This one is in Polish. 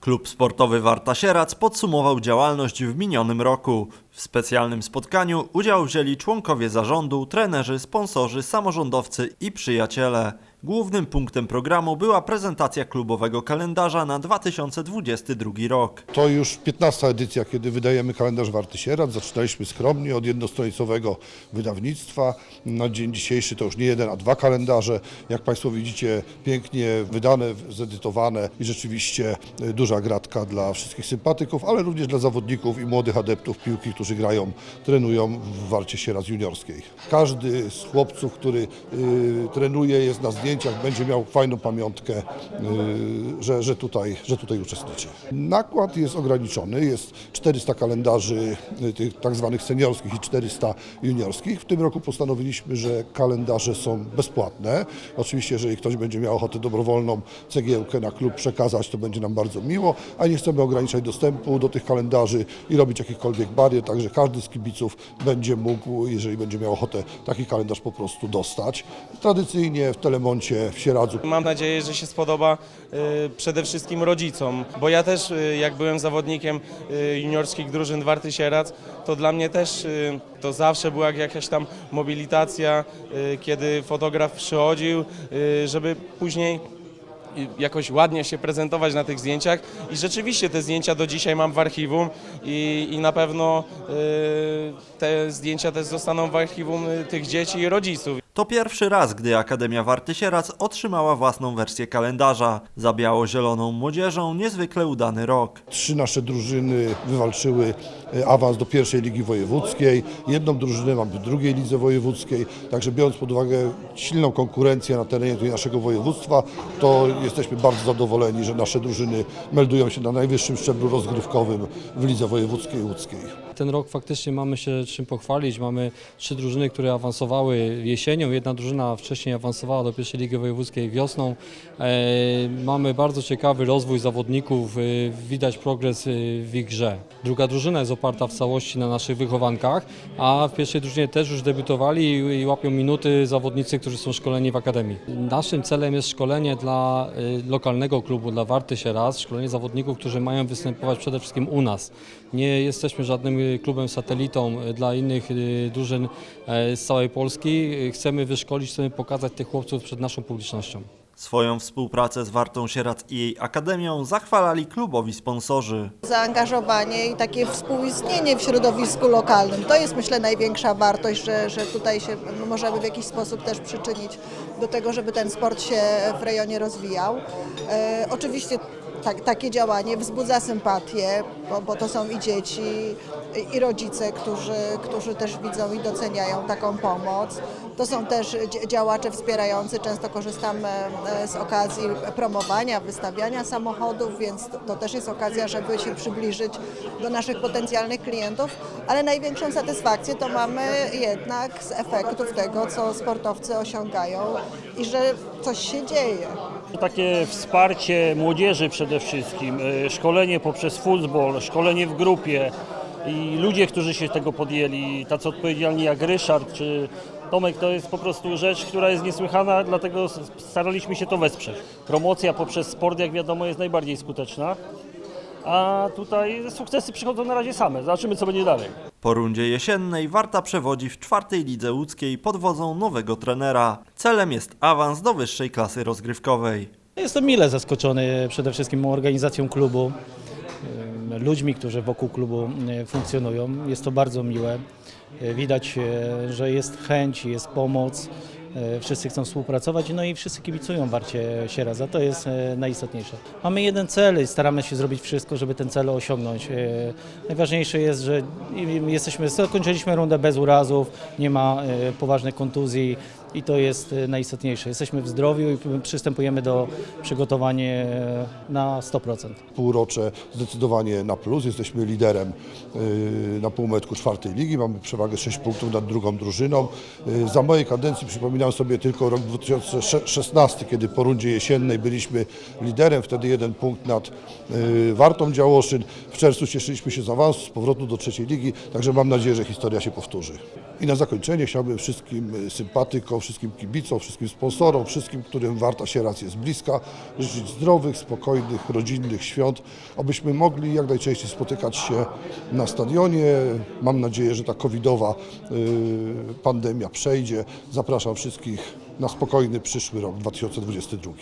Klub sportowy Warta Sierac podsumował działalność w minionym roku. W specjalnym spotkaniu udział wzięli członkowie zarządu, trenerzy, sponsorzy, samorządowcy i przyjaciele. Głównym punktem programu była prezentacja klubowego kalendarza na 2022 rok. To już 15 edycja, kiedy wydajemy kalendarz Warty Sierat. Zaczynaliśmy skromnie od jednostronicowego wydawnictwa. Na dzień dzisiejszy to już nie jeden, a dwa kalendarze. Jak Państwo widzicie, pięknie wydane, zedytowane i rzeczywiście e, duża gratka dla wszystkich sympatyków, ale również dla zawodników i młodych adeptów piłki, którzy grają, trenują w Warcie Sierat juniorskiej. Każdy z chłopców, który y, trenuje, jest na zdjęciach, będzie miał fajną pamiątkę, y, że, że, tutaj, że tutaj uczestniczy. Nakład jest ograniczony, jest 400 kalendarzy y, tych tak zwanych seniorskich i 400 juniorskich. W tym roku postanowiliśmy, że kalendarze są bezpłatne. Oczywiście, jeżeli ktoś będzie miał ochotę dobrowolną cegiełkę na klub przekazać, to będzie nam bardzo miło, a nie chcemy ograniczać dostępu do tych kalendarzy i robić jakichkolwiek barier, także każdy z kibiców będzie mógł, jeżeli będzie miał ochotę, taki kalendarz po prostu dostać. Tradycyjnie w W Sieradzu. Mam nadzieję, że się spodoba y, przede wszystkim rodzicom, bo ja też y, jak byłem zawodnikiem y, juniorskich drużyn Warty Sierac, to dla mnie też to zawsze była jakaś tam mobilitacja, kiedy fotograf przychodził, żeby później jakoś ładnie się prezentować na tych zdjęciach i rzeczywiście te zdjęcia do dzisiaj mam w archiwum i, i na pewno y, te zdjęcia też zostaną w archiwum y, tych dzieci i rodziców. To pierwszy raz, gdy Akademia Warty Sierac otrzymała własną wersję kalendarza. Za biało-zieloną młodzieżą niezwykle udany rok. Trzy nasze drużyny wywalczyły e, awans do pierwszej ligi wojewódzkiej. Jedną drużynę mamy w drugiej lidze wojewódzkiej. Także biorąc pod uwagę silną konkurencję na terenie naszego województwa, to jesteśmy bardzo zadowoleni, że nasze drużyny meldują się na najwyższym szczeblu rozgrywkowym w lidze wojewódzkiej łódzkiej. Ten rok faktycznie mamy się czym pochwalić. Mamy trzy drużyny, które awansowały jesienią. Jedna drużyna wcześniej awansowała do pierwszej ligi wojewódzkiej wiosną. E, mamy bardzo ciekawy rozwój zawodników. E, widać progres e, w ich grze. Druga drużyna jest oparta w całości na naszych wychowankach, a w pierwszej drużynie też już debiutowali i, łapią minuty zawodnicy, którzy są szkoleni w akademii. Naszym celem jest szkolenie dla lokalnego klubu, dla Warty się raz, szkolenie zawodników, którzy mają występować przede wszystkim u nas. Nie jesteśmy żadnym klubem satelitą dla innych e, drużyn e, z całej Polski. Chcemy wyszkolić, chcemy pokazać tych chłopców przed naszą publicznością. Swoją współpracę z Wartą Sierac i jej Akademią zachwalali klubowi sponsorzy. zaangażowanie i takie współistnienie w środowisku lokalnym. To jest myślę największa wartość, że, że tutaj się możemy w jakiś sposób też przyczynić do tego, żeby ten sport się w rejonie rozwijał. E, oczywiście tak, takie działanie wzbudza sympatię, bo, bo to są i dzieci, i, rodzice, którzy, którzy też widzą i doceniają taką pomoc. To są też dzi- działacze wspierający, często korzystamy e, z okazji promowania, wystawiania samochodów, więc to, to też jest okazja, żeby się przybliżyć do naszych potencjalnych klientów, ale największą satysfakcję to mamy jednak z efektów tego, co sportowcy osiągają i że coś się dzieje. Takie wsparcie młodzieży przede wszystkim, e, szkolenie poprzez futbol, szkolenie w grupie i ludzie, którzy się tego podjęli, tacy odpowiedzialni jak Ryszard czy Tomek, to jest po prostu rzecz, która jest niesłychana, dlatego staraliśmy się to wesprzeć. Promocja poprzez sport, jak wiadomo, jest najbardziej skuteczna, a tutaj sukcesy przychodzą na razie same. Zobaczymy, co będzie dalej. Po rundzie jesiennej Warta przewodzi w czwartej lidze łódzkiej pod wodzą nowego trenera. Celem jest awans do wyższej klasy rozgrywkowej. Jestem mile zaskoczony przede wszystkim organizacją klubu, ludźmi, którzy wokół klubu e, funkcjonują. Jest to bardzo miłe. E, Widać, e, że jest chęć, jest pomoc. Wszyscy chcą współpracować, no i wszyscy kibicują Warcie Sieradza, to jest najistotniejsze. Mamy jeden cel i staramy się zrobić wszystko, żeby ten cel osiągnąć. Najważniejsze jest, że jesteśmy, zakończyliśmy rundę bez urazów, nie ma poważnych kontuzji i to jest e, najistotniejsze. Jesteśmy w zdrowiu i przystępujemy do przygotowania e, na 100%. Półrocze zdecydowanie na plus. Jesteśmy liderem y, na półmetku czwartej ligi. Mamy przewagę 6 punktów nad drugą drużyną. Za mojej kadencji przypominam sobie tylko rok 2016, kiedy po rundzie jesiennej byliśmy liderem. Wtedy jeden punkt nad Wartą Działoszyn. W czerwcu cieszyliśmy się z awansu, z powrotu do trzeciej ligi. Także mam nadzieję, że historia się powtórzy. I na zakończenie chciałbym wszystkim sympatykom, Wszystkim kibicom, wszystkim sponsorom, wszystkim, którym Warta Sierac jest bliska, życzyć zdrowych, spokojnych, rodzinnych świąt, abyśmy mogli jak najczęściej spotykać się na stadionie. Mam nadzieję, że ta covidowa y, pandemia przejdzie. Zapraszam wszystkich na spokojny przyszły rok 2022.